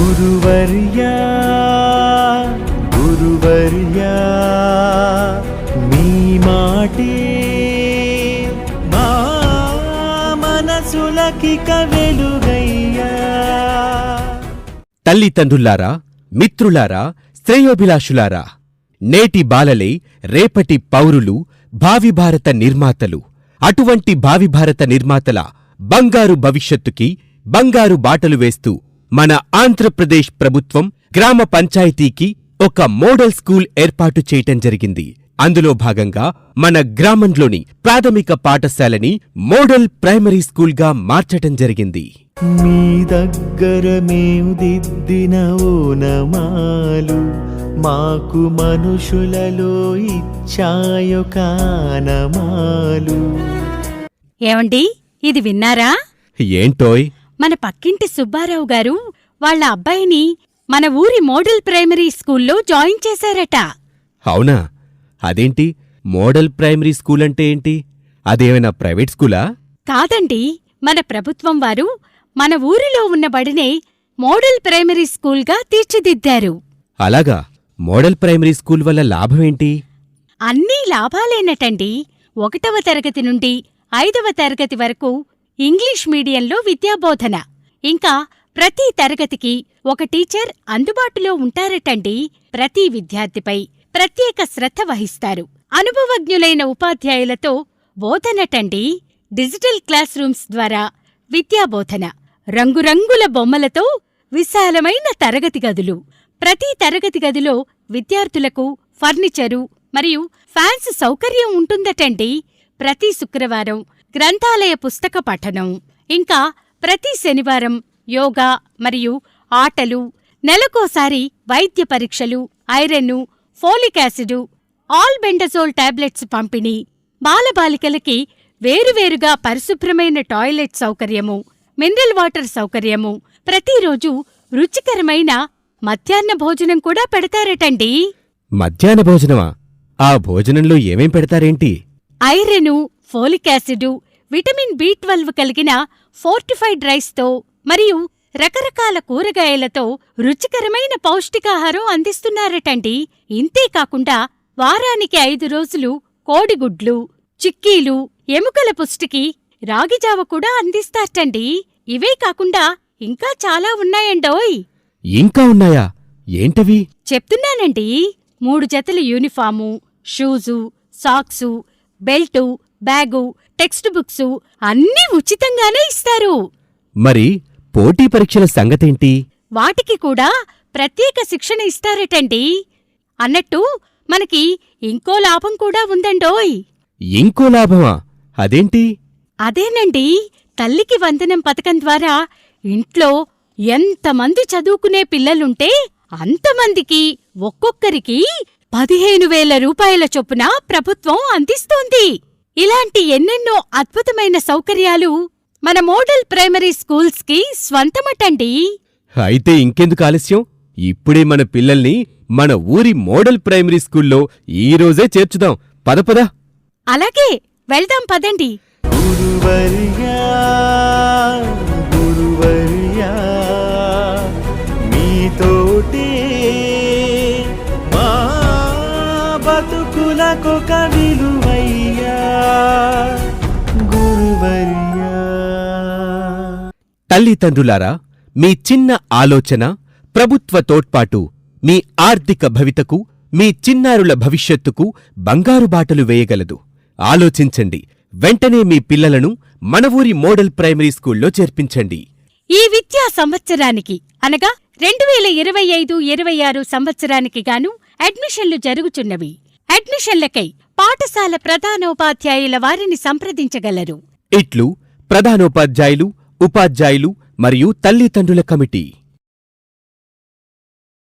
గురువర్యా గురువర్యా మీ మాటే మా మనసులకి తల్లిదండ్రులారా మిత్రులారా శ్రేయోభిలాషులారా నేటి బాలలే రేపటి పౌరులు భావి భారత నిర్మాతలు అటువంటి భావి భారత నిర్మాతల బంగారు భవిష్యత్తుకి బంగారు బాటలు వేస్తూ మన ఆంధ్రప్రదేశ్ ప్రభుత్వం గ్రామ పంచాయతీకి ఒక మోడల్ స్కూల్ ఏర్పాటు చేయటం జరిగింది. అందులో భాగంగా మన గ్రామంలోని ప్రాథమిక పాఠశాలని మోడల్ ప్రైమరీ స్కూల్గా మార్చటం జరిగింది. మీ దగ్గర మేము దిద్దిన ఓనమాలు మాకు మనుషులలో ఇచ్చాయో కానమాలు ఏమండి? ఇది విన్నారా? ఏంటోయ్? మన పక్కింటి సుబ్బారావు గారు వాళ్ళ అబ్బాయిని మన ఊరి మోడల్ ప్రైమరీ స్కూల్లో జాయిన్ చేశారట. అవునా? అదేంటి? మోడల్ ప్రైమరీ స్కూల్ అంటే ఏంటి? అదేమైనా ప్రైవేట్ స్కూలా? కాదండి మన ప్రభుత్వం వారు మన ఊరిలో ఉన్న బడినే మోడల్ ప్రైమరీ స్కూల్గా తీర్చిదిద్దారు. అలాగా? మోడల్ ప్రైమరీ స్కూల్ వల్ల లాభమేంటి? అన్నీ లాభాలేనటండి. ఒకటవ తరగతి నుండి ఐదవ తరగతి వరకు ఇంగ్లీష్ మీడియంలో విద్యాబోధన. ఇంకా ప్రతి తరగతికి ఒక టీచర్ అందుబాటులో ఉంటారటండి ప్రతి విద్యార్థిపై. ప్రత్యేక శ్రద్ధ వహిస్తారు. అనుభవజ్ఞులైన ఉపాధ్యాయులతో బోధనటండి డిజిటల్ క్లాస్ రూమ్స్ ద్వారా విద్యాబోధన. రంగురంగుల బొమ్మలతో విశాలమైన తరగతి గదులు. ప్రతి తరగతి గదిలో విద్యార్థులకు ఫర్నిచరు మరియు ఫ్యాన్స్ సౌకర్యం ఉంటుందటండి ప్రతి శుక్రవారం. గ్రంథాలయ పుస్తక పఠనం. ఇంకా ప్రతి శనివారం యోగా మరియు ఆటలు నెలకోసారి వైద్య పరీక్షలు ఐరన్ను ఫోలిక్ యాసిడ్ ఆల్బెండజోల్ టాబ్లెట్స్ పంపిణీ. బాలబాలికలకి వేరువేరుగా పరిశుభ్రమైన టాయిలెట్ సౌకర్యము మినరల్ వాటర్ సౌకర్యము. ప్రతిరోజు రుచికరమైన మధ్యాహ్న భోజనం కూడా పెడతారటండి. మధ్యాహ్న భోజనమా? ఆ భోజనంలో ఏమేం పెడతారేంటి? Iron folic acid vitamin B twelve కలిగిన ఫోర్టిఫైడ్ రైస్తో మరియు రకరకాల కూరగాయలతో రుచికరమైన పౌష్టికాహారం అందిస్తున్నారటండి. ఇంతేకాకుండా వారానికి ఐదు రోజులు కోడిగుడ్లు చిక్కీలు ఎముకల పుష్టికి రాగిజావ కూడా అందిస్తారటండి. ఇవే కాకుండా ఇంకా చాలా ఉన్నాయండోయ్. ఇంకా ఉన్నాయా? ఏంటవి? చెప్తున్నానండి. మూడు జతల uniform shoes socks belt bag text books అన్నీ ఉచితంగానే ఇస్తారు. మరి పోటీ పరీక్షల సంగతేంటి? వాటికి కూడా ప్రత్యేక శిక్షణ ఇస్తారటండి. అన్నట్టు మనకి ఇంకో లాభం కూడా ఉందండోయ్. ఇంకో లాభమా? అదేంటి? అదేనండి తల్లికి వందనం పథకం ద్వారా ఇంట్లో ఎంతమంది చదువుకునే పిల్లలుంటే అంతమందికి ఒక్కొక్కరికి పదిహేను వేల రూపాయల చొప్పున ప్రభుత్వం అందిస్తోంది. ఇలాంటి ఎన్నెన్నో అద్భుతమైన సౌకర్యాలు మన మోడల్ ప్రైమరీ స్కూల్స్కి స్వంతమటండి. అయితే ఇంకెందుకు ఆలస్యం? ఇప్పుడే మన పిల్లల్ని మన ఊరి మోడల్ ప్రైమరీ స్కూల్లో ఈ రోజే చేర్చుదాం. పదపద అలాగే వెళ్దాం పదండి. గురువర్యా గురువర్యా మీతోటే మా విలువయ్యా తల్లిదండ్రులారా మీ చిన్న ఆలోచన ప్రభుత్వ తోడ్పాటు మీ ఆర్థిక భవితకు మీ చిన్నారుల భవిష్యత్తుకు బంగారు బాటలు వేయగలదు. ఆలోచించండి. వెంటనే మీ పిల్లలను మన ఊరి మోడల్ ప్రైమరీ స్కూల్లో చేర్పించండి. ఈ విద్యా సంవత్సరానికి అనగా రెండు వేల ఇరవై ఐదు ఇరవై ఆరు సంవత్సరానికి గాను అడ్మిషన్లు జరుగుచున్నవి. అడ్మిషన్లకై పాఠశాల ప్రధానోపాధ్యాయుల వారిని సంప్రదించగలరు. ఇట్లు ప్రధానోపాధ్యాయులు ఉపాధ్యాయులు మరియు తల్లిదండ్రుల కమిటీ.